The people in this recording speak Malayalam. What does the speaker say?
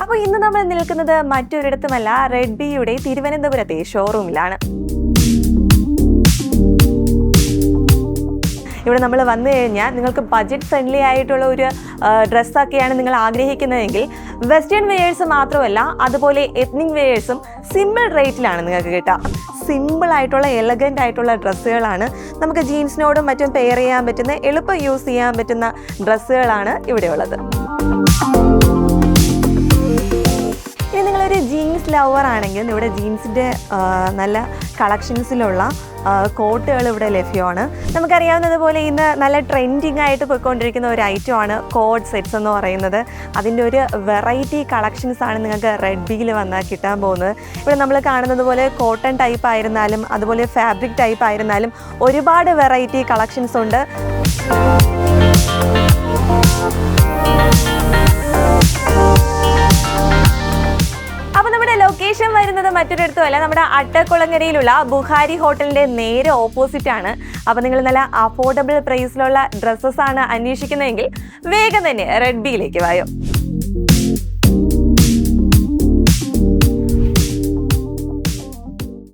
അപ്പോൾ ഇന്ന് നമ്മൾ നിൽക്കുന്നത് മറ്റൊരിടത്തുമല്ല റെഡ്ബിയുടെ തിരുവനന്തപുരത്തെ ഷോറൂമിലാണ് ഇവിടെ നമ്മൾ വന്നു കഴിഞ്ഞാൽ നിങ്ങൾക്ക് ബജറ്റ് ഫ്രണ്ട്ലി ആയിട്ടുള്ള ഒരു ഡ്രസ്സൊക്കെയാണ് നിങ്ങൾ ആഗ്രഹിക്കുന്നതെങ്കിൽ വെസ്റ്റേൺ വെയേഴ്സ് മാത്രമല്ല അതുപോലെ എത്നിക് വെയേഴ്സും സിമ്പിൾ റേറ്റിലാണ് നിങ്ങൾക്ക് കിട്ടുക. സിമ്പിൾ ആയിട്ടുള്ള എലഗന്റ് ആയിട്ടുള്ള ഡ്രസ്സുകളാണ് നമുക്ക് ജീൻസിനോടും മറ്റും പെയർ ചെയ്യാൻ പറ്റുന്ന എളുപ്പം യൂസ് ചെയ്യാൻ പറ്റുന്ന ഡ്രസ്സുകളാണ് ഇവിടെയുള്ളത് ജീൻസ് ലവർ ആണെങ്കിൽ ഇവിടെ ജീൻസിന്റെ നല്ല കളക്ഷൻസിലുള്ള കോട്ടുകൾ ഇവിടെ ലഭ്യമാണ്. നമുക്കറിയാവുന്നതുപോലെ ഇന്ന് നല്ല ട്രെൻഡിങ് ആയിട്ട് പോയിക്കൊണ്ടിരിക്കുന്ന ഒരു ഐറ്റമാണ് കോഡ് സെറ്റ്സ് എന്ന് പറയുന്നത്. അതിന്റെ ഒരു വെറൈറ്റി കളക്ഷൻസ് ആണ് നിങ്ങൾക്ക് റെഡ് ബിയിൽ വന്നാൽ കിട്ടാൻ പോകുന്നത്. ഇവിടെ നമ്മൾ കാണുന്നത് പോലെ കോട്ടൺ ടൈപ്പ് ആയിരുന്നാലും അതുപോലെ ഫാബ്രിക് ടൈപ്പ് ആയിരുന്നാലും ഒരുപാട് വെറൈറ്റി കളക്ഷൻസ് ഉണ്ട്. ലൊക്കേഷൻ വരുന്നത് മറ്റൊരിടത്തും അല്ല നമ്മുടെ അട്ടക്കുളങ്ങരയിലുള്ള ബുഹാരി ഹോട്ടലിന്റെ നേരെ ഓപ്പോസിറ്റ് ആണ്. അപ്പൊ നിങ്ങൾ നല്ല അഫോർഡബിൾ പ്രൈസിലുള്ള ഡ്രസ്സസ് ആണ് അന്വേഷിക്കുന്നതെങ്കിൽ വേഗം തന്നെ റെഡ് ബിയിലേക്ക് വായോ.